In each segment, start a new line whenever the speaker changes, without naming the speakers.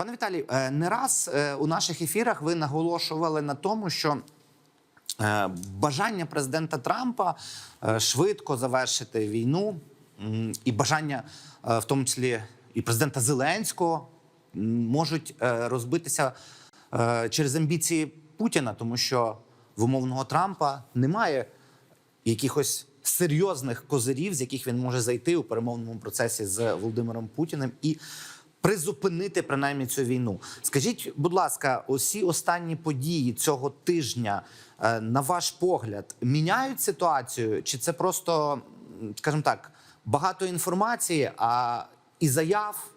Пане Віталій, е, не раз е, у наших ефірах ви наголошували на тому, що е, бажання президента Трампа швидко завершити війну і бажання, в тому числі і президента Зеленського, можуть розбитися через амбіції Путіна, тому що в умовного Трампа немає якихось серйозних козирів, з яких він може зайти у перемовному процесі з Володимиром Путіним. І призупинити принаймні цю війну. Скажіть, будь ласка, усі останні події цього тижня, е, на ваш погляд, міняють ситуацію? Чи це просто, скажімо так, багато інформації, а і заяв?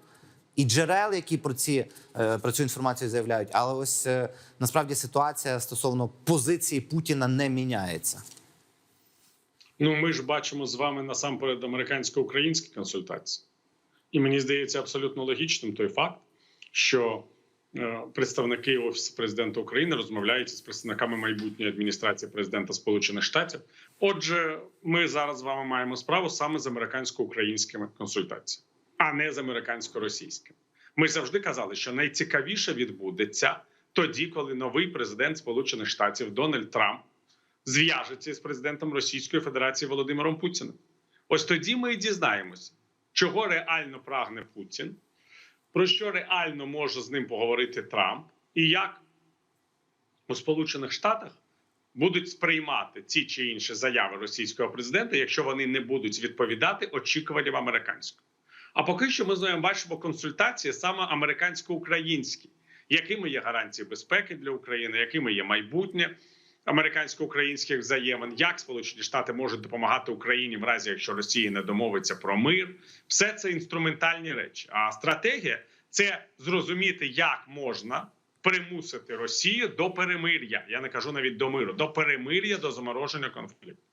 І джерел, які про ці е, про цю інформацію заявляють, але ось е, насправді ситуація стосовно позиції Путіна не міняється.
Ну, ми ж бачимо з вами насамперед американсько-українські консультації, і мені здається абсолютно логічним той факт, що е, представники офісу президента України розмовляють з представниками майбутньої адміністрації президента Сполучених Штатів. Отже, ми зараз з вами маємо справу саме з американсько-українськими консультаціями, а не з американсько-російськими. Ми завжди казали, що найцікавіше відбудеться тоді, коли новий президент Сполучених Штатів Дональд Трамп зв'яжеться з президентом Російської Федерації Володимиром Путіним. Ось тоді ми і дізнаємося, чого реально прагне Путін, про що реально може з ним поговорити Трамп, і як у Сполучених Штатах будуть сприймати ці чи інші заяви російського президента, якщо вони не будуть відповідати очікуванням американського. А поки що ми з вами бачимо консультації саме американсько-українські, якими є гарантії безпеки для України, якими є майбутнє американсько-українських взаємин, як Сполучені Штати можуть допомагати Україні в разі, якщо Росія не домовиться про мир, все це інструментальні речі. А стратегія це зрозуміти, як можна примусити Росію до перемир'я. Я не кажу навіть до миру, до перемир'я, до замороження конфлікту.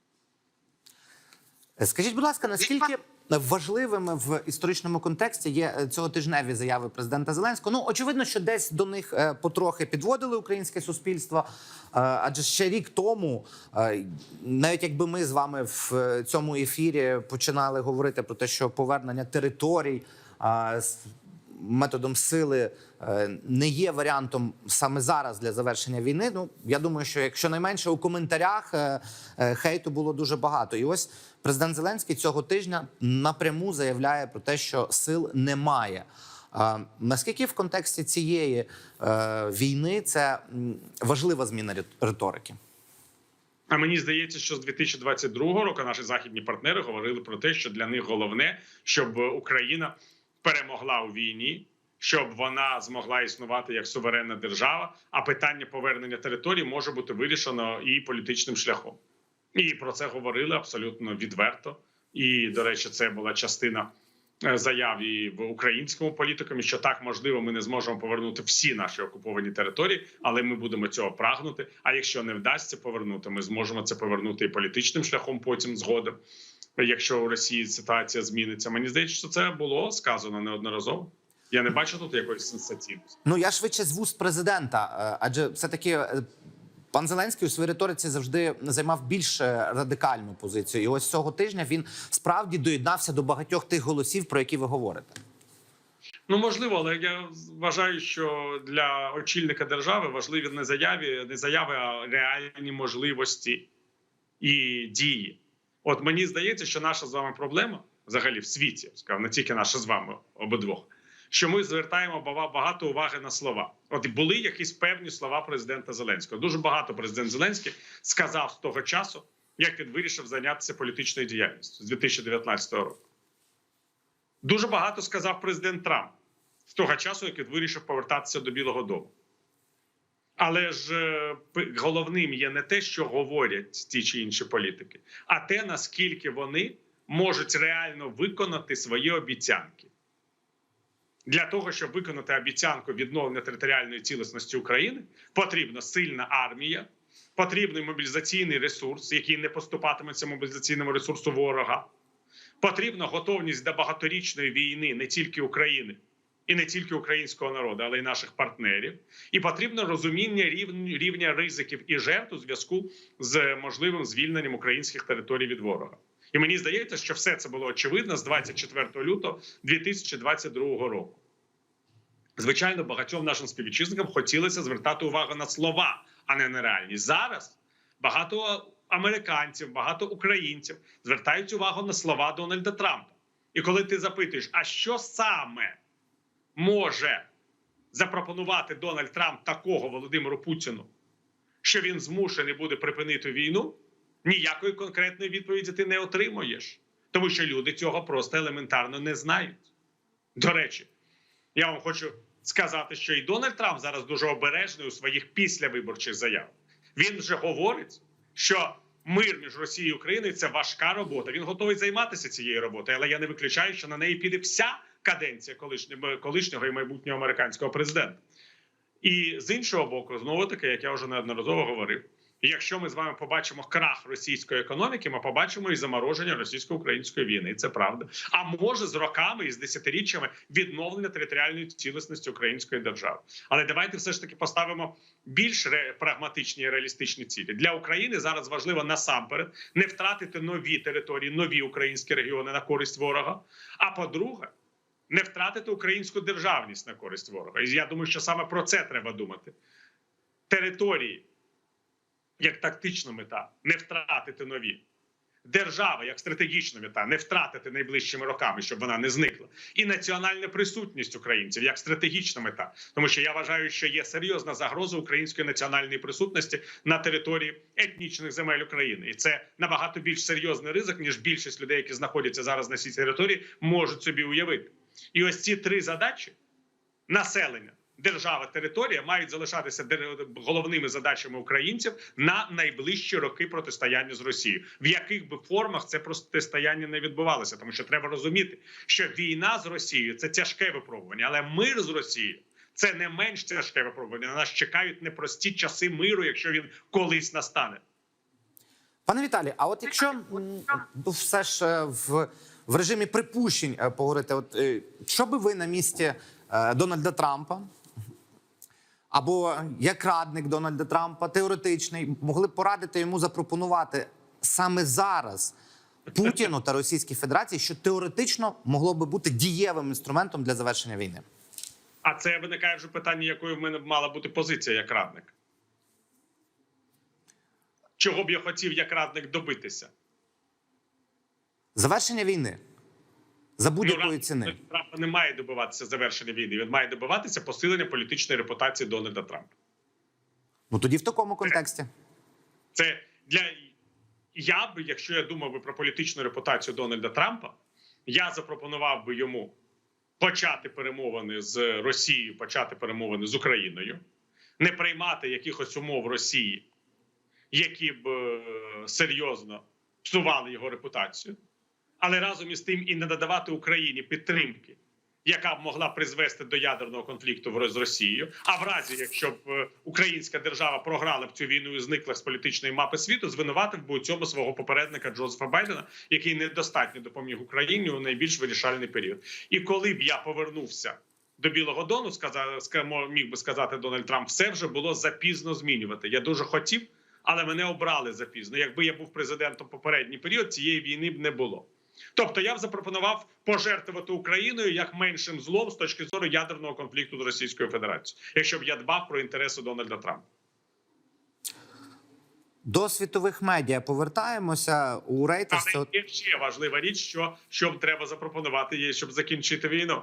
Скажіть, будь ласка, наскільки важливими в історичному контексті є цього цьоготижневі заяви президента Зеленського? Ну очевидно, що десь до них е, потрохи підводили українське суспільство. е, Адже ще рік тому, е, навіть якби ми з вами в е, цьому ефірі починали говорити про те, що повернення територій. Методом сили е, не є варіантом саме зараз для завершення війни. Ну я думаю, що якщо найменше у коментарях е, е, хейту було дуже багато. І ось президент Зеленський цього тижня напряму заявляє про те, що сил немає. Наскільки в контексті цієї війни це важлива зміна рит- риторики?
А мені здається, що з 2022 року наші західні партнери говорили про те, що для них головне, щоб Україна перемогла у війні, щоб вона змогла існувати як суверенна держава. А питання повернення території може бути вирішено і політичним шляхом. І про це говорили абсолютно відверто. І, до речі, це була частина е, заяв і в українському політикумі, що так можливо, ми не зможемо повернути всі наші окуповані території, але ми будемо цього прагнути. А якщо не вдасться повернути, ми зможемо це повернути і політичним шляхом потім згодом. Якщо у Росії ситуація зміниться, мені здається, що це було сказано неодноразово. Я не бачу тут якоїсь сенсаційності.
Ну я швидше з вуст президента, е, адже все таки. Пан Зеленський у своїй риториці завжди займав більш е, радикальну позицію, і ось цього тижня він справді доєднався до багатьох тих голосів, про які ви говорите.
Ну можливо, але я вважаю, що для очільника держави важливі не заяві, не заяви, а реальні можливості і дії. От мені здається, що наша з вами проблема взагалі в світі, я не тільки наша з вами обидвох, що ми звертаємо багато уваги на слова. От були якісь певні слова президента Зеленського. Дуже багато президент Зеленський сказав з того часу, як він вирішив зайнятися політичною діяльністю з 2019 року. Дуже багато сказав президент Трамп з того часу, як він вирішив повертатися до Білого Дому. Але ж е, головним є не те, що говорять ті чи інші політики, а те, наскільки вони можуть реально виконати свої обіцянки. Для того, щоб виконати обіцянку відновлення територіальної цілісності України, потрібна сильна армія, потрібний мобілізаційний ресурс, який не поступатиметься мобілізаційному ресурсу ворога. Потрібна готовність до багаторічної війни не тільки України і не тільки українського народу, але й наших партнерів. І потрібно розуміння рівня, ризиків і жертв у зв'язку з можливим звільненням українських територій від ворога. І мені здається, що все це було очевидно з 24 лютого 2022 року. звичайно, багатьом нашим співвітчизникам хотілося звертати увагу на слова, а не на реальність. Зараз багато американців, багато українців звертають увагу на слова Дональда Трампа. І коли ти запитуєш, а що саме може запропонувати Дональд Трамп такого Володимиру Путіну, що він змушений буде припинити війну, ніякої конкретної відповіді ти не отримуєш, тому що люди цього просто елементарно не знають. До речі, я вам хочу сказати, що і Дональд Трамп зараз дуже обережний у своїх післявиборчих заявах. Він вже говорить, що мир між Росією і Україною це важка робота. Він готовий займатися цією роботою, але я не виключаю, що на неї піде вся каденція колишнього, колишнього і майбутнього американського президента. І з іншого боку, знову таки, як я вже неодноразово говорив, якщо ми з вами побачимо крах російської економіки, ми побачимо і замороження російсько-української війни. І Це правда. А може з роками і з десятиріччями відновлення територіальної цілісності української держави. Але давайте все ж таки поставимо більш прагматичні і реалістичні цілі для України. Зараз важливо насамперед не втратити нові території, нові українські регіони на користь ворога. А по-друге, не втратити українську державність на користь ворога. І я думаю, що саме про це треба думати. Території як тактична мета, не втратити нові. Держава як стратегічна мета, не втратити найближчими роками, щоб вона не зникла. І національна присутність українців як стратегічна мета. Тому що я вважаю, що є серйозна загроза української національної присутності на території етнічних земель України, і це набагато більш серйозний ризик, ніж більшість людей, які знаходяться зараз на цій території, можуть собі уявити. І ось ці три задачі населення, держава, територія мають залишатися головними задачами українців на найближчі роки протистояння з Росією. В яких би формах це протистояння не відбувалося, тому що треба розуміти, що війна з Росією це тяжке випробування, але мир з Росією. Це не менш тяжке випробування. На нас чекають непрості часи миру, якщо він колись настане.
Пане Віталій, а от якщо все ж е, в, в режимі припущень е, поговорити, от е, що би ви на місці е, Дональда Трампа або як радник Дональда Трампа, теоретичний, могли б порадити йому запропонувати саме зараз Путіну та Російській Федерації, що теоретично могло би бути дієвим інструментом для завершення війни?
А це виникає вже питання, якою в мене мала бути позиція як радник. Чого б я хотів як радник добитися?
Завершення війни за будь-якої ціни.
Трампа не має добиватися завершення війни. Він має добиватися посилення політичної репутації Дональда Трампа.
Ну тоді в такому контексті.
Це для я б, якщо я думав би про політичну репутацію Дональда Трампа, я запропонував би йому почати перемовини з Росією, почати перемовини з Україною, не приймати якихось умов Росії, які б е, серйозно псували його репутацію, але разом із тим і не надавати Україні підтримки, яка б могла призвести до ядерного конфлікту з Росією. А в разі, якщо б е, українська держава програла б цю війну і зникла з політичної мапи світу, звинуватив би у цьому свого попередника Джозефа Байдена, який недостатньо допоміг Україні у найбільш вирішальний період. І коли б я повернувся. До Білого Дону сказав, ска- міг би сказати Дональд Трамп, все вже було запізно змінювати. Я дуже хотів, але мене обрали запізно. Якби я був президентом попередній період, цієї війни б не було. Тобто я б запропонував пожертвувати Україною як меншим злом з точки зору ядерного конфлікту з Російською Федерацією, якщо б я дбав про інтереси Дональда Трампа.
До світових медіа повертаємося у рейтинг.
Але є ще важлива річ, що, що треба запропонувати їй, щоб закінчити війну.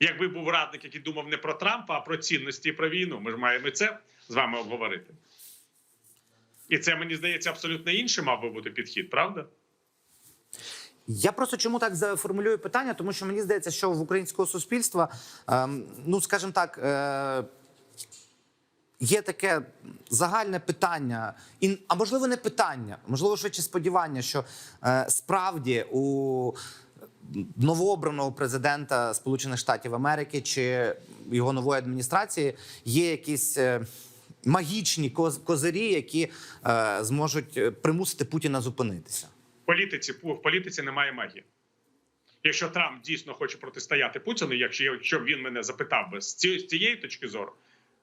Якби був радник, який думав не про Трампа, а про цінності і про війну, ми ж маємо це з вами обговорити. І це мені здається абсолютно іншим мав би бути підхід, правда?
Я просто чому так заформулюю питання, тому що мені здається, що в українського суспільства, ем, ну скажімо так, е, є таке загальне питання, і, а можливо, не питання, можливо, швидше сподівання, що е, справді у новообраного президента Сполучених Штатів Америки чи його нової адміністрації є якісь. е, Магічні коз- козирі, які е, зможуть е, примусити Путіна зупинитися.
Політиці в політиці немає магії. Якщо Трамп дійсно хоче протистояти Путіну, якщо, якщо він мене запитав би з ці- з цієї точки зору,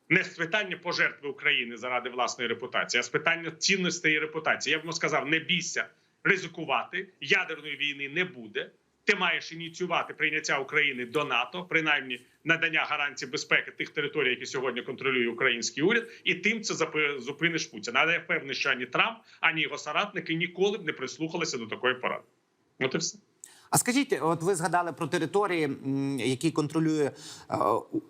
не з питання пожертви України заради власної репутації, а з питання цінностей і репутації, я б йому сказав: не бійся ризикувати, ядерної війни не буде. ти маєш ініціювати прийняття України до НАТО, принаймні надання гарантій безпеки тих територій, які сьогодні контролює український уряд, і тим це зупиниш Путіна. Але я впевнений, що ані Трамп, ані його соратники ніколи б не прислухалися до такої поради. От і все.
А скажіть, от ви згадали про території, які контролює е,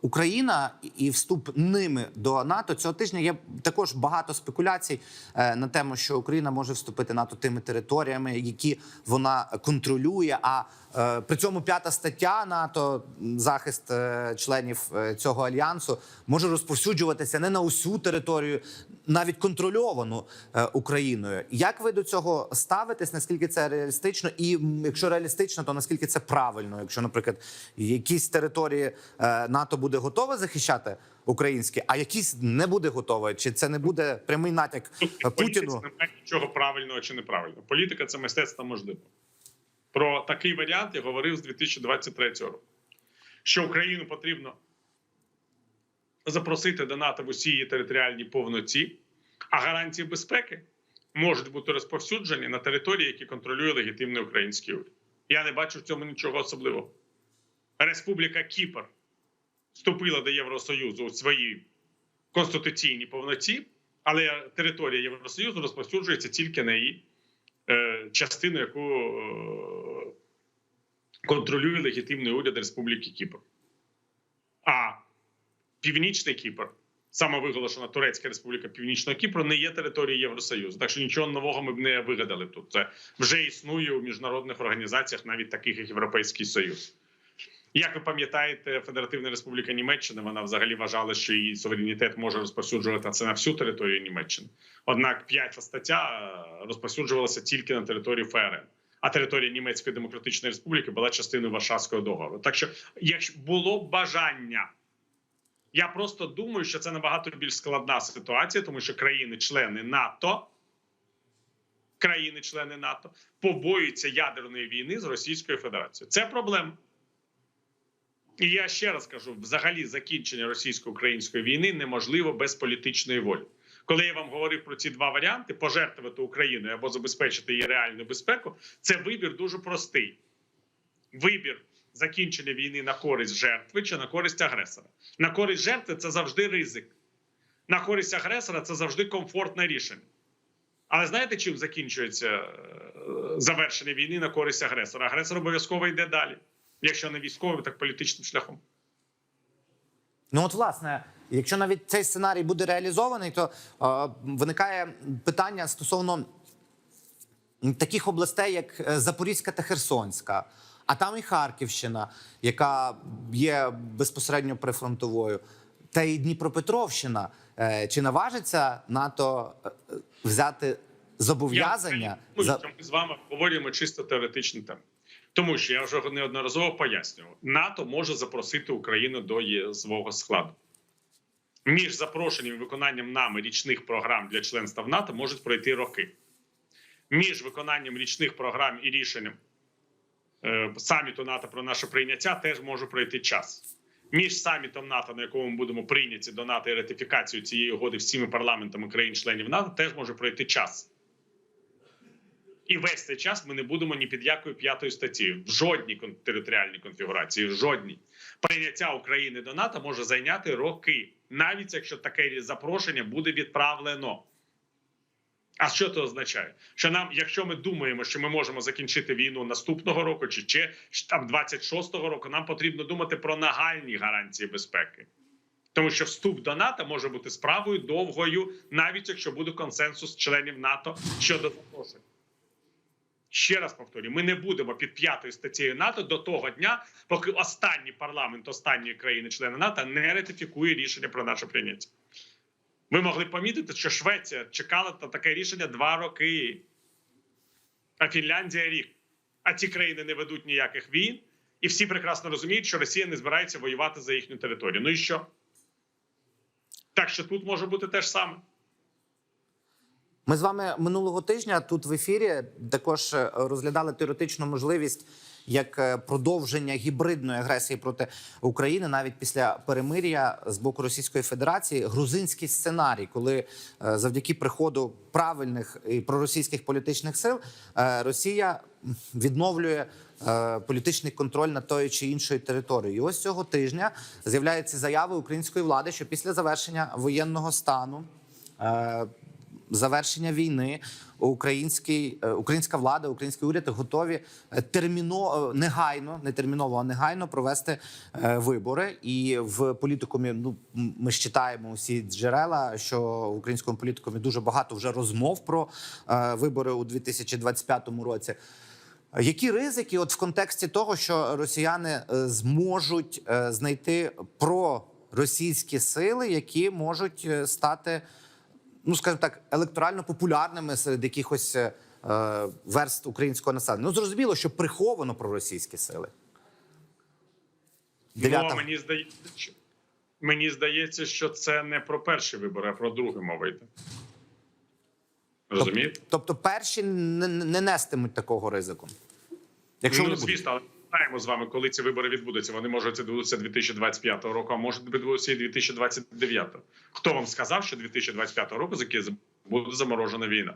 Україна, і вступ ними до НАТО цього тижня. Є також багато спекуляцій е, на тему, що Україна може вступити НАТО тими територіями, які вона контролює. А е, при цьому п'ята стаття НАТО, захист членів цього альянсу, може розповсюджуватися не на усю територію, навіть контрольовану Україною. Як ви до цього ставитесь? Наскільки це реалістично? І якщо реалістично, то наскільки це правильно? Якщо, наприклад, якісь території е, НАТО буде готове захищати українські, а якісь не буде готове, чи це не буде прямий натяк е,
В політиці немає нічого правильного чи неправильного. Політика це мистецтво можливо. Про такий варіант я говорив з 2023 року. Що Україну потрібно запросити до НАТО в усі її територіальній повноті, а гарантії безпеки можуть бути розповсюджені на території, які контролює легітимний український уряд. Я не бачу в цьому нічого особливого. Республіка Кіпр вступила до Євросоюзу у своїй конституційній повноті, але територія Євросоюзу розповсюджується тільки на її е, частину, яку е, контролює легітимний уряд Республіки Кіпр. А Північний Кіпр, самовиголошена Турецька Республіка Північного Кіпру, не є територією Євросоюзу. Так що нічого нового ми б не вигадали тут. Це вже існує у міжнародних організаціях, навіть таких як Європейський Союз. Як ви пам'ятаєте, Федеративна Республіка Німеччина вона взагалі вважала, що її суверенітет може розповсюджуватися на всю територію Німеччини. Однак п'ята стаття е, розповсюджувалася тільки на території ФРН. А територія Німецької Демократичної Республіки була частиною Варшавського договору. Так що, якщо було бажання, я просто думаю, що це набагато більш складна ситуація, тому що країни-члени НАТО, країни-члени НАТО побоюються ядерної війни з Російською Федерацією. Це проблема. І я ще раз кажу: взагалі закінчення російсько-української війни неможливо без політичної волі. Коли я вам говорив про ці два варіанти: пожертвувати Україною або забезпечити її реальну безпеку, це вибір дуже простий. Вибір закінчення війни на користь жертви чи на користь агресора. На користь жертви це завжди ризик. На користь агресора це завжди комфортне рішення. Але знаєте, чим закінчується е, завершення війни на користь агресора? Агресор обов'язково йде далі. Якщо не військовим, так політичним шляхом.
Ну от власне, якщо навіть цей сценарій буде реалізований, то е, виникає питання стосовно таких областей, як е, Запорізька та Херсонська, а там і Харківщина, яка є безпосередньо прифронтовою, та і Дніпропетровщина. Е, Чи наважиться НАТО е, взяти зобов'язання
Я
за
ми з вами говоримо чисто теоретичні теми. Тому що я вже неодноразово пояснював, НАТО може запросити Україну до її свого складу. Між запрошенням і виконанням нами річних програм для членства в НАТО можуть пройти роки. Між виконанням річних програм і рішенням саміту НАТО про наше прийняття теж може пройти час. Між самітом НАТО, на якому ми будемо прийняті до НАТО і ратифікацією цієї угоди всіми парламентами країн-членів НАТО, теж може пройти час. І весь цей час ми не будемо ні під якою п'ятою статтею в жодній територіальній конфігурації. в Жодній прийняття України до НАТО може зайняти роки, навіть якщо таке запрошення буде відправлено. А що це означає? Що нам, якщо ми думаємо, що ми можемо закінчити війну наступного року, чи ще там 26-го року, нам потрібно думати про нагальні гарантії безпеки. Тому що вступ до НАТО може бути справою довгою, навіть якщо буде консенсус членів НАТО щодо запрошень. Ще раз повторюю, ми не будемо під п'ятою статтею НАТО до того дня, поки останній парламент останньої країни-члени НАТО не ратифікує рішення про наше прийняття. Ви могли помітити, що Швеція чекала на таке рішення два роки, а Фінляндія рік. А ці країни не ведуть ніяких війн, і всі прекрасно розуміють, що Росія не збирається воювати за їхню територію. Ну і що? Так що тут може бути те ж саме.
Ми з вами минулого тижня тут в ефірі також е, розглядали теоретичну можливість як е, продовження гібридної агресії проти України, навіть після перемир'я з боку Російської Федерації, грузинський сценарій, коли е, завдяки приходу правильних і проросійських політичних сил е, Росія відновлює політичний контроль над тою чи іншою територією. І ось цього тижня з'являються заяви української влади, що після завершення воєнного стану. Завершення війни український е, українська влада, український уряд готові е, терміно е, негайно, не терміново, а негайно провести вибори. І в політикумі ну ми ж усі джерела, що в українському політикумі дуже багато вже розмов про вибори у 2025 році. Які ризики, от в контексті того, що росіяни зможуть знайти проросійські сили, які можуть стати, ну скажімо так, електорально популярними серед якихось е, е, верст українського населення? Ну зрозуміло, що приховано проросійські сили. Дев'ята.
Ну, мені здається, що мені здається, що це не про перші вибори, а про другі мова йде. Розумієте?
Тобто перші не, не нестимуть такого ризику. Якщо
ну,
вони
звісно, але знаємо з вами, коли ці вибори відбудуться. Вони можуть відбутися 2025 року, а можуть відбутися і 2029. Хто вам сказав, що 2025 року буде заморожена війна?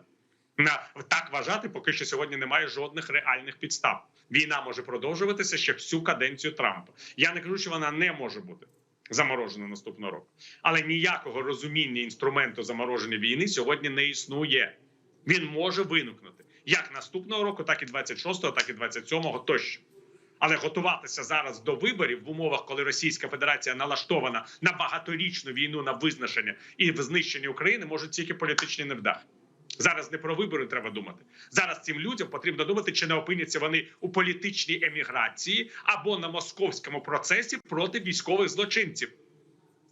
На так вважати, поки що сьогодні немає жодних реальних підстав. Війна може продовжуватися ще всю каденцію Трампа. Я не кажу, що вона не може бути заморожена наступного року, але ніякого розуміння інструменту замороження війни сьогодні не існує. Він може виникнути як наступного року, так і 26-го, так і 27-го тощо. Але готуватися зараз до виборів в умовах, коли Російська Федерація налаштована на багаторічну війну на визначення і знищення України, можуть тільки політичні невдахи. Зараз не про вибори треба думати. Зараз цим людям потрібно думати, чи не опиняться вони у політичній еміграції або на московському процесі проти військових злочинців,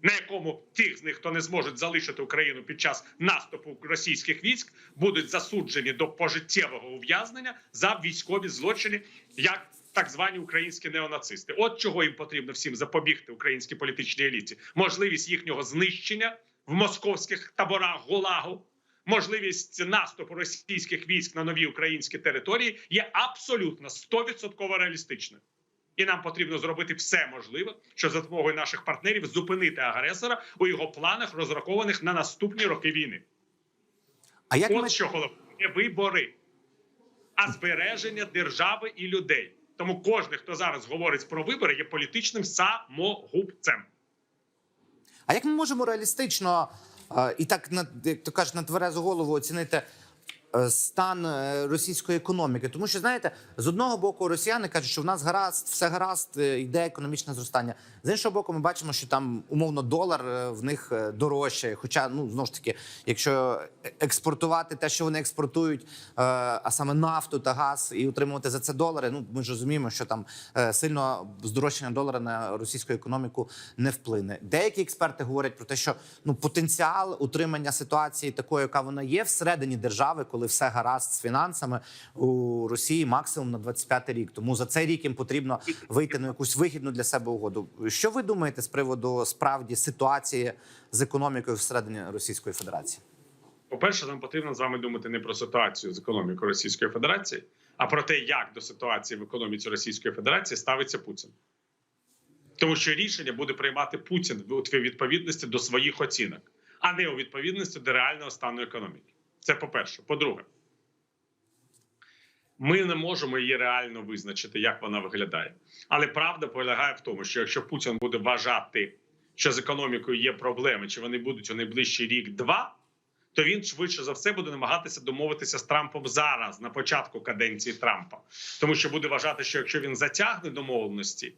на якому ті з них, хто не зможуть залишити Україну під час наступу російських військ, будуть засуджені до пожиттєвого ув'язнення за військові злочини, як так звані українські неонацисти. От чого їм потрібно всім запобігти українській політичній еліті. Можливість їхнього знищення в московських таборах ГУЛАГу, можливість наступу російських військ на нові українські території є абсолютно 100% реалістичною. І нам потрібно зробити все можливе, що за допомогою наших партнерів зупинити агресора у його планах, розрахованих на наступні роки війни.
А як
От
ми
що головне не вибори, а збереження держави і людей. Тому кожен, хто зараз говорить про вибори, є політичним самогубцем.
А як ми можемо реалістично е, і так на як то кажуть, на тверезу голову оцінити стан е, російської економіки? Тому що знаєте, з одного боку росіяни кажуть, що в нас гаразд, все гаразд, е, йде економічне зростання. З іншого боку, ми бачимо, що там умовно долар е, в них е, дорожче. Хоча, ну знову ж таки, якщо експортувати те, що вони експортують, е, а саме нафту та газ, і отримувати за це долари, ну ми ж розуміємо, що там е, сильно здорожчання долара на російську економіку не вплине. Деякі експерти говорять про те, що ну потенціал утримання ситуації такою, яка вона є всередині держави, коли все гаразд з фінансами у Росії максимум на 25 рік. Тому за цей рік їм потрібно вийти на якусь вигідну для себе угоду. Що ви думаєте з приводу справді ситуації з економікою всередині Російської Федерації?
По-перше, нам потрібно з вами думати не про ситуацію з економікою Російської Федерації, а про те, як до ситуації в економіці Російської Федерації ставиться Путін. Тому що рішення буде приймати Путін у відповідності до своїх оцінок, а не у відповідності до реального стану економіки. Це по-перше. По-друге, ми не можемо її реально визначити, як вона виглядає. Але правда полягає в тому, що якщо Путін буде вважати, що з економікою є проблеми, чи вони будуть у найближчий рік-два, то він швидше за все буде намагатися домовитися з Трампом зараз, на початку каденції Трампа, тому що буде вважати, що якщо він затягне домовленості,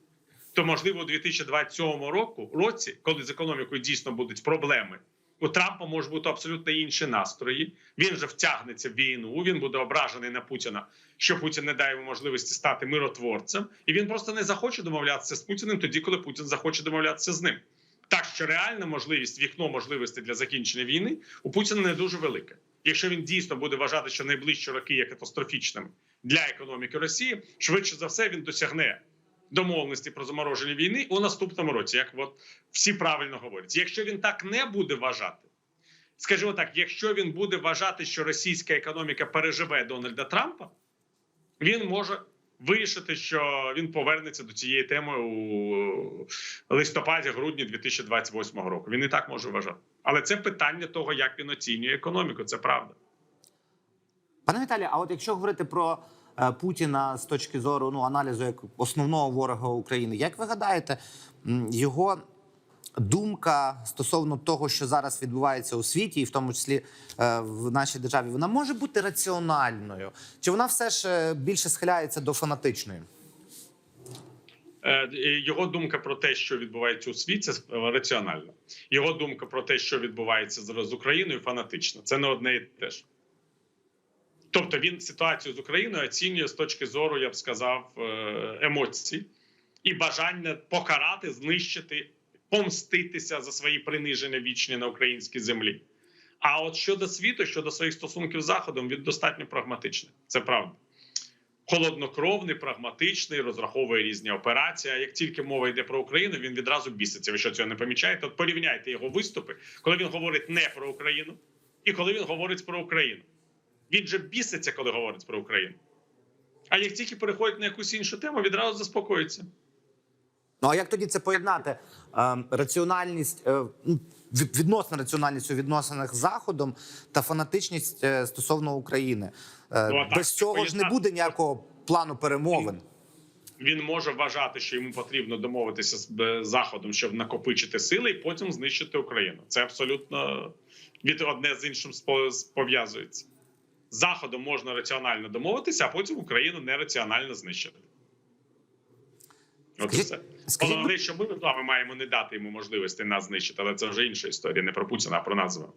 то можливо у 2027 року році, коли з економікою дійсно будуть проблеми, у Трампа можуть бути абсолютно інші настрої. Він же втягнеться в війну. Він буде ображений на Путіна, що Путін не дає йому можливості стати миротворцем, і він просто не захоче домовлятися з Путіним тоді, коли Путін захоче домовлятися з ним. Так що реальна можливість, вікно можливості для закінчення війни у Путіна не дуже велике. Якщо він дійсно буде вважати, що найближчі роки є катастрофічними для економіки Росії, швидше за все він досягне домовленості про замороження війни у наступному році, як от всі правильно говорять. Якщо він так не буде вважати, скажімо так, якщо він буде вважати, що російська економіка переживе Дональда Трампа, він може вирішити, що він повернеться до цієї теми у листопаді-грудні 2028 року. Він і так може вважати. Але це питання того, як він оцінює економіку. Це правда.
Пане Віталію, а от якщо говорити про Путіна з точки зору ну, аналізу як основного ворога України, як ви гадаєте, його думка стосовно того, що зараз відбувається у світі, і в тому числі е, в нашій державі, вона може бути раціональною? Чи вона все ж е, більше схиляється до фанатичної?
Е, Його думка про те, що відбувається у світі, е, раціональна. Його думка про те, що відбувається зараз з Україною, фанатична. Це не одне і те ж. Тобто він ситуацію з Україною оцінює з точки зору, я б сказав, е, емоцій і бажання покарати, знищити, помститися за свої приниження вічні на українській землі. А от щодо світу, щодо своїх стосунків з Заходом, він достатньо прагматичний. Це правда холоднокровний, прагматичний, розраховує різні операції. А як тільки мова йде про Україну, він відразу біситься. Ви що цього не помічаєте? От порівняйте його виступи, коли він говорить не про Україну, і коли він говорить про Україну. Він же біситься, коли говорить про Україну. А як тільки переходить на якусь іншу тему, відразу заспокоїться.
Ну а як тоді це поєднати? Е, раціональність, е, ну, відносна раціональність у відносинах з Заходом та фанатичність е, стосовно України. Е,
Ну, так,
Без цього ж не буде ніякого плану перемовин.
Він може вважати, що йому потрібно домовитися з Заходом, щоб накопичити сили, і потім знищити Україну. Це абсолютно від одне з іншим пов'язується. Заходом можна раціонально домовитися, а потім Україну нераціонально знищити. От і
Скажіть-
все.
скажіть,
Головне, що ми з вами маємо не дати йому можливості нас знищити, але це вже інша історія, не про Путіна, а про нас з вами.